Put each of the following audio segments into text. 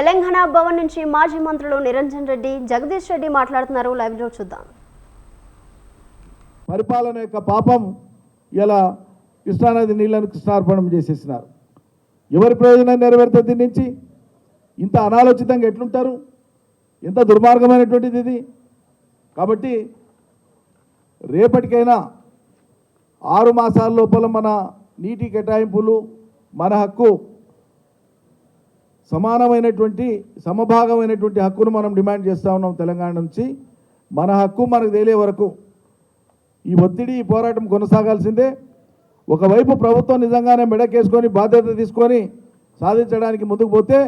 తెలంగాణ భవన్ నుంచి మాజీ మంత్రులు నిరంజన్ రెడ్డి జగదీష్ రెడ్డి మాట్లాడుతున్నారు. లైవ్లో చూద్దాం. పరిపాలన యొక్క పాపం ఇలా కృష్ణానది నీళ్ళను కృష్ణార్పణం చేసేసినారు. ఎవరి ప్రయోజనం నెరవేరుతుంది దీని నుంచి? ఇంత అనాలోచితంగా ఎట్లుంటారు? ఎంత దుర్మార్గమైనటువంటిది ఇది? కాబట్టి రేపటికైనా ఆరు మాసాల లోపల మన నీటి కేటాయింపులు మన హక్కు సమానమైనటువంటి సమభాగమైనటువంటి హక్కును మనం డిమాండ్ చేస్తూ ఉన్నాం తెలంగాణ నుంచి. మన హక్కు మనకు తెలియ వరకు ఈ ఒత్తిడి ఈ పోరాటం కొనసాగాల్సిందే. ఒకవైపు ప్రభుత్వం నిజంగానే మెడకేసుకొని బాధ్యత తీసుకొని సాధించడానికి ముందుకు పోతే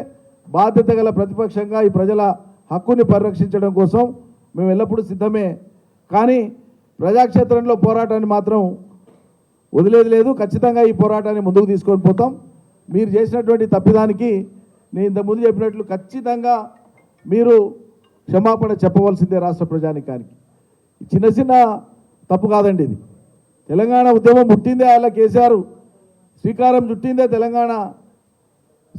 బాధ్యత గల ప్రతిపక్షంగా ఈ ప్రజల హక్కుని పరిరక్షించడం కోసం మేము ఎల్లప్పుడూ సిద్ధమే. కానీ ప్రజాక్షేత్రంలో పోరాటాన్ని మాత్రం వదిలేది లేదు. ఖచ్చితంగా ఈ పోరాటాన్ని ముందుకు తీసుకొని పోతాం. మీరు చేసినటువంటి తప్పిదానికి నేను ఇంతకుముందు చెప్పినట్లు ఖచ్చితంగా మీరు క్షమాపణ చెప్పవలసిందే రాష్ట్ర ప్రజానికానికి. చిన్న చిన్న తప్పు కాదండి ఇది. తెలంగాణ ఉద్యమం పుట్టిందే అలా కేసీఆర్ శ్రీకారం చుట్టిందే తెలంగాణ.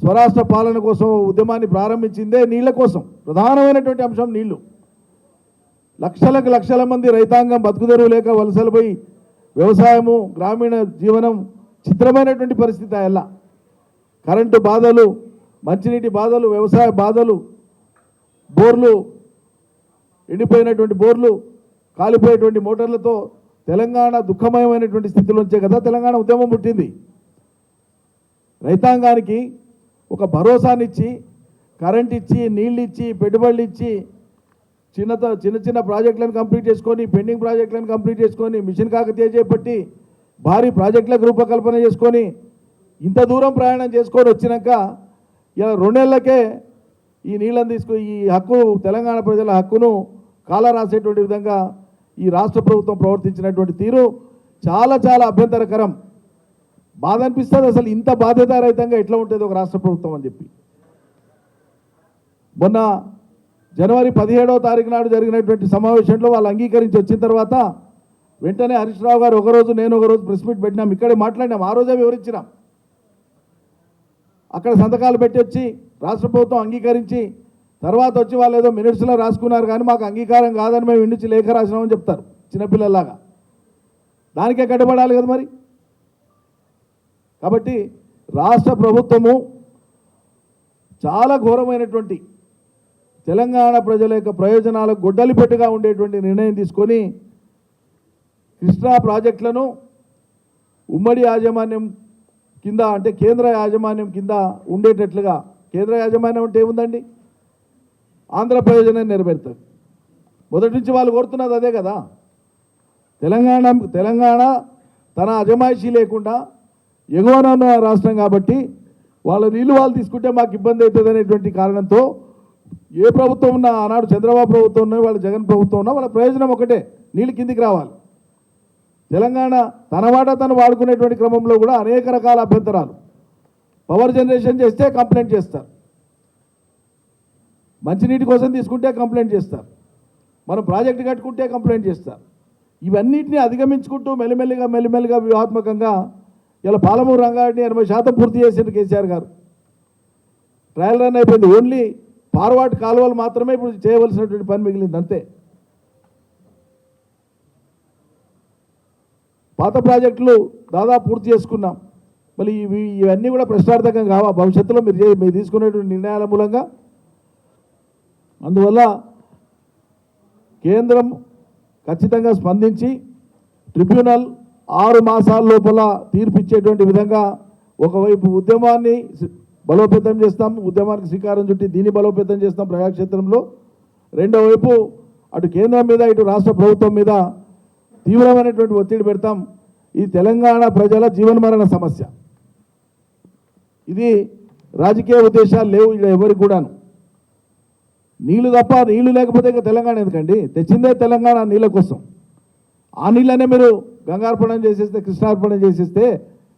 స్వరాష్ట్ర పాలన కోసం ఉద్యమాన్ని ప్రారంభించిందే నీళ్ళ కోసం. ప్రధానమైనటువంటి అంశం నీళ్ళు. లక్షలకు లక్షల మంది రైతాంగం బతుకుదెరువు లేక వలసలపై వ్యవసాయము గ్రామీణ జీవనం చిత్రమైనటువంటి పరిస్థితి అలా. కరెంటు బాధలు మంచినీటి బాధలు వ్యవసాయ బాధలు బోర్లు ఎండిపోయినటువంటి బోర్లు కాలిపోయేటువంటి మోటార్లతో తెలంగాణ దుఃఖమయమైనటువంటి స్థితిలోంచే కదా తెలంగాణ ఉద్యమం పుట్టింది. రైతాంగానికి ఒక భరోసానిచ్చి కరెంట్ ఇచ్చి నీళ్ళు ఇచ్చి పెట్టుబడులు ఇచ్చి చిన్న చిన్న చిన్న ప్రాజెక్టులను కంప్లీట్ చేసుకొని పెండింగ్ ప్రాజెక్టులను కంప్లీట్ చేసుకొని మిషన్ కాకతీయ చేపట్టి భారీ ప్రాజెక్టులకు రూపకల్పన చేసుకొని ఇంత దూరం ప్రయాణం చేసుకొని వచ్చినాక ఇలా రెండేళ్ళకే ఈ నీళ్ళని తీసుకు ఈ హక్కు తెలంగాణ ప్రజల హక్కును కాల రాసేటువంటి విధంగా ఈ రాష్ట్ర ప్రభుత్వం ప్రవర్తించినటువంటి తీరు చాలా చాలా అభ్యంతరకరం. బాధ అనిపిస్తుంది అసలు ఇంత బాధ్యతారహితంగా ఎట్లా ఉంటుంది ఒక రాష్ట్ర ప్రభుత్వం అని చెప్పి. మొన్న జనవరి పదిహేడవ తారీఖు నాడు జరిగినటువంటి సమావేశంలో వాళ్ళు అంగీకరించి వచ్చిన తర్వాత వెంటనే హరీష్ రావు గారు ఒకరోజు నేను ఒకరోజు ప్రెస్ మీట్ పెట్టినాం ఇక్కడే మాట్లాడినాం ఆ రోజే వివరించినాం. అక్కడ సంతకాలు పెట్టి వచ్చి రాష్ట్ర ప్రభుత్వం అంగీకరించి తర్వాత వచ్చి వాళ్ళు ఏదో మినిట్స్లో రాసుకున్నారు కానీ మాకు అంగీకారం కాదని మేము ఇండిచి లేఖ రాసినామని చెప్తారు చిన్నపిల్లల్లాగా. దానికే కట్టుబడాలి కదా మరి? కాబట్టి రాష్ట్ర ప్రభుత్వము చాలా ఘోరమైనటువంటి తెలంగాణ ప్రజల యొక్క ప్రయోజనాలకు గొడ్డలిపెట్టుగా ఉండేటువంటి నిర్ణయం తీసుకొని కృష్ణా ప్రాజెక్టులను ఉమ్మడి యాజమాన్యం కింద అంటే కేంద్ర యాజమాన్యం కింద ఉండేటట్లుగా కేంద్ర యాజమాన్యం అంటే ఏముందండి? ఆంధ్ర ప్రయోజనాన్ని నెరవేరుతుంది మొదటి నుంచి వాళ్ళు కోరుతున్నది అదే కదా. తెలంగాణ తెలంగాణ తన అజమాయిషీ లేకుండా ఎగువన ఉన్న రాష్ట్రం కాబట్టి వాళ్ళ నీళ్ళు వాళ్ళు తీసుకుంటే మాకు ఇబ్బంది అవుతుంది అనేటువంటి కారణంతో ఏ ప్రభుత్వం ఉన్నా ఆనాడు చంద్రబాబు ప్రభుత్వం ఉన్నా వాళ్ళ జగన్ ప్రభుత్వం ఉన్నా వాళ్ళ ప్రయోజనం ఒకటే నీళ్ళు కిందికి రావాలి. తెలంగాణ తన వాటా తను వాడుకునేటువంటి క్రమంలో కూడా అనేక రకాల అభ్యంతరాలు. పవర్ జనరేషన్ చేస్తే కంప్లైంట్ చేస్తారు. మంచినీటి కోసం తీసుకుంటే కంప్లైంట్ చేస్తారు. మనం ప్రాజెక్ట్ కట్టుకుంటే కంప్లైంట్ చేస్తారు. ఇవన్నిటిని అధిగమించుకుంటూ మెల్లిమెల్లిగా మెల్లిమెల్లిగా వ్యూహాత్మకంగా ఇలా పాలమూరు రంగారెడ్డి ఎనభై శాతం పూర్తి చేసిన కేసీఆర్ గారు. ట్రయల్ రన్ అయిపోయింది. ఓన్లీ ఫార్వర్డ్ కాలువలు మాత్రమే ఇప్పుడు చేయవలసినటువంటి పని మిగిలింది అంతే. పాత ప్రాజెక్టులు దాదాపు పూర్తి చేసుకున్నాం. మళ్ళీ ఇవి ఇవన్నీ కూడా ప్రశ్నార్థకం కావా? భవిష్యత్తులో మీరు మీరు తీసుకునేటువంటి నిర్ణయాల మూలంగా. అందువల్ల కేంద్రం ఖచ్చితంగా స్పందించి ట్రిబ్యునల్ ఆరు మాసాల లోపల తీర్పిచ్చేటువంటి విధంగా ఒకవైపు ఉద్యమాన్ని బలోపేతం చేస్తాం. ఉద్యమానికి శ్రీకారం చుట్టి దీన్ని బలోపేతం చేస్తాం ప్రజాక్షేత్రంలో. రెండో వైపు అటు కేంద్రం మీద ఇటు రాష్ట్ర ప్రభుత్వం మీద తీవ్రమైనటువంటి ఒత్తిడి పెడతాం. ఈ తెలంగాణ ప్రజల జీవనమరణ సమస్య. ఇది రాజకీయ ఉద్దేశాలు లేవు ఇక్కడ ఎవరికి కూడాను. నీళ్ళు తప్ప నీళ్ళు లేకపోతే ఇక తెలంగాణ ఎందుకండి? తెచ్చిందే తెలంగాణ నీళ్ళ కోసం. ఆ నీళ్ళనే మీరు గంగార్పణం చేసేస్తే కృష్ణార్పణం చేసేస్తే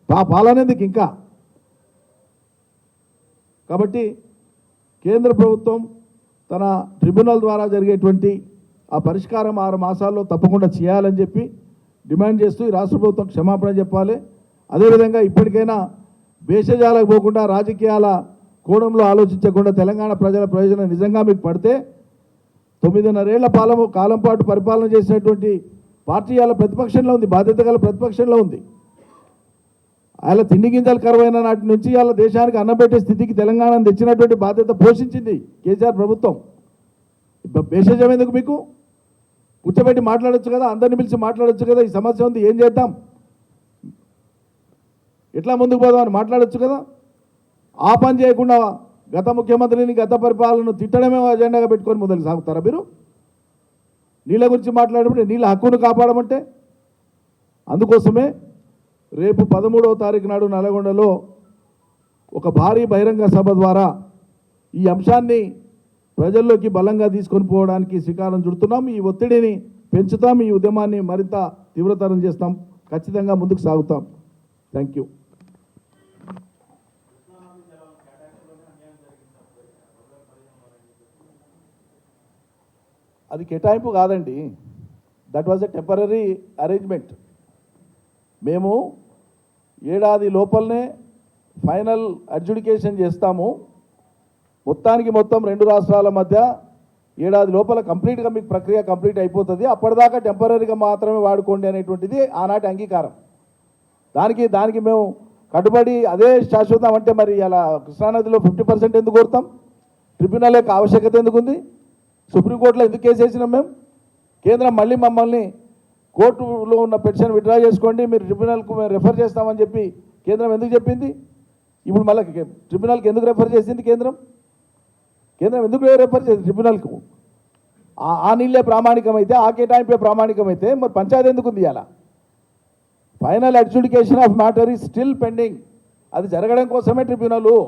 ఆ పాలనేందుకు ఇంకా? కాబట్టి కేంద్ర ప్రభుత్వం తన ట్రిబ్యునల్ ద్వారా జరిగేటువంటి ఆ పరిష్కారం ఆరు మాసాల్లో తప్పకుండా చేయాలని చెప్పి డిమాండ్ చేస్తూ ఈ రాష్ట్ర ప్రభుత్వం క్షమాపణ చెప్పాలి. అదేవిధంగా ఇప్పటికైనా భేషజాలకు పోకుండా రాజకీయాల కోణంలో ఆలోచించకుండా తెలంగాణ ప్రజల ప్రయోజనం నిజంగా మీకు పడితే తొమ్మిదిన్నరేళ్ళ పాలము కాలం పాటు పరిపాలన చేసినటువంటి పార్టీ వాళ్ళ ప్రతిపక్షంలో ఉంది బాధ్యత గల ప్రతిపక్షంలో ఉంది. ఆయన తిండి గింజలు కరువైన నాటి నుంచి వాళ్ళ దేశానికి అన్నం పెట్టే స్థితికి తెలంగాణను తెచ్చినటువంటి బాధ్యత పోషించింది కేసీఆర్ ప్రభుత్వం. ఇప్పుడు భేషజం ఎందుకు మీకు? కూర్చోబెట్టి మాట్లాడొచ్చు కదా అందరిని పిలిచి మాట్లాడొచ్చు కదా ఈ సమస్య ఉంది ఏం చేద్దాం? ఎట్లా ముందుకు పోదాం అని కదా? ఆ పని చేయకుండా గత ముఖ్యమంత్రిని గత పరిపాలనను తిట్టడమే అజెండాగా పెట్టుకొని మొదలు సాగుతారా మీరు? నీళ్ళ గురించి మాట్లాడమంటే నీళ్ళ హక్కును కాపాడమంటే? అందుకోసమే రేపు పదమూడవ తారీఖు నాడు నల్గొండలో ఒక భారీ బహిరంగ సభ ద్వారా ఈ అంశాన్ని ప్రజల్లోకి బలంగా తీసుకొని పోవడానికి శ్రీకారం చుడుతున్నాం. ఈ ఒత్తిడిని పెంచుతాం. ఈ ఉద్యమాన్ని మరింత తీవ్రతరం చేస్తాం. ఖచ్చితంగా ముందుకు సాగుతాం. థ్యాంక్ యూ అది కేటాయింపు కాదండి. That was a temporary arrangement మేము ఏడాది లోపలనే ఫైనల్ అడ్జుడికేషన్ చేస్తాము. మొత్తానికి మొత్తం రెండు రాష్ట్రాల మధ్య ఏడాది లోపల కంప్లీట్గా మీకు ప్రక్రియ కంప్లీట్ అయిపోతుంది. అప్పటిదాకా టెంపరీగా మాత్రమే వాడుకోండి అనేటువంటిది ఆనాటి అంగీకారం. దానికి దానికి మేము కట్టుబడి అదే శాశ్వతం అంటే మరి అలా కృష్ణానదిలో ఫిఫ్టీ పర్సెంట్ ఎందుకు కోరుతాం? ట్రిబ్యునల్ యొక్క ఆవశ్యకత ఎందుకు ఉంది సుప్రీంకోర్టులో ఎందుకు కేసు వేసినాం మేము? కేంద్రం మళ్ళీ మమ్మల్ని కోర్టులో ఉన్న పెటిషన్ విత్డ్రా చేసుకోండి మీరు ట్రిబ్యునల్కు మేము రెఫర్ చేస్తామని చెప్పి కేంద్రం ఎందుకు చెప్పింది? ఇప్పుడు మళ్ళీ ట్రిబ్యునల్కి ఎందుకు రెఫర్ చేసింది కేంద్రం? కేంద్రం ఎందుకు రెఫర్ చేసింది ట్రిబ్యునల్కు. ఆ- నీళ్ళే ప్రామాణికమైతే ఆ కేటాయింపే ప్రామాణికమైతే మరి పంచాయతీ ఎందుకు ఉంది అలా final adjudication of matter is still pending అది జరగడం కోసమే ట్రిబ్యునల్.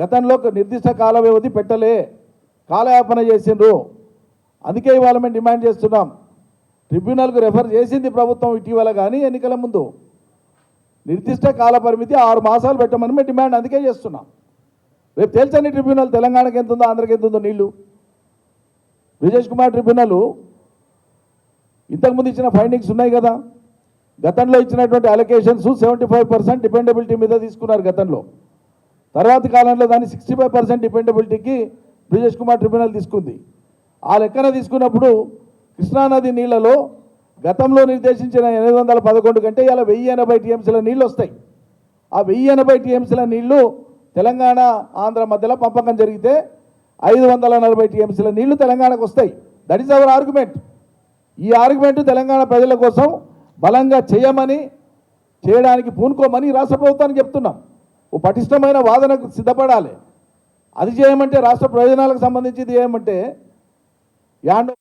గతంలో నిర్దిష్ట కాల వ్యవధి పెట్టలే. కాలయాపన చేసిండ్రు. అందుకే ఇవాళ మేము డిమాండ్ చేస్తున్నాం. ట్రిబ్యునల్కు రెఫర్ చేసింది ప్రభుత్వం ఇటీవల కానీ ఎన్నికల ముందు. నిర్దిష్ట కాల పరిమితి ఆరు మాసాలు పెట్టమని మేము డిమాండ్ అందుకే చేస్తున్నాం. రేపు తేల్చండి ట్రిబ్యునల్ తెలంగాణకి ఎంత ఉందో ఆంధ్రకి ఎంత ఉందో నీళ్ళు. బ్రిజేష్ కుమార్ ట్రిబ్యునల్ ఇంతకుముందు ఇచ్చిన ఫైండింగ్స్ ఉన్నాయి కదా. గతంలో ఇచ్చినటువంటి allocations seventy five percent dependability మీద తీసుకున్నారు గతంలో. తర్వాతి కాలంలో దాన్ని సిక్స్టీ ఫైవ్ పర్సెంట్ డిపెండబిలిటీకి బ్రిజేష్ కుమార్ ట్రిబ్యునల్ తీసుకుంది. ఆ లెక్కన తీసుకున్నప్పుడు కృష్ణానది నీళ్ళలో గతంలో నిర్దేశించిన ఎనిమిది వందల పదకొండు కంటే ఇలా వెయ్యి ఎనభై టీఎంసీల నీళ్ళు వస్తాయి. ఆ వెయ్యి ఎనభై టీఎంసీల నీళ్ళు తెలంగాణ ఆంధ్ర మధ్యలో పంపకం జరిగితే ఐదు వందల నలభై టీఎంసీల నీళ్ళు తెలంగాణకు వస్తాయి. దట్ ఈస్ అవర్ ఆర్గ్యుమెంట్ ఈ ఆర్గ్యుమెంట్ తెలంగాణ ప్రజల కోసం బలంగా చేయమని చేయడానికి పూనుకోమని రాష్ట్ర ప్రభుత్వానికి చెప్తున్నాం. ఓ పటిష్టమైన వాదనకు సిద్ధపడాలి. అది చేయమంటే రాష్ట్ర ప్రయోజనాలకు సంబంధించి చేయమంటే యాండో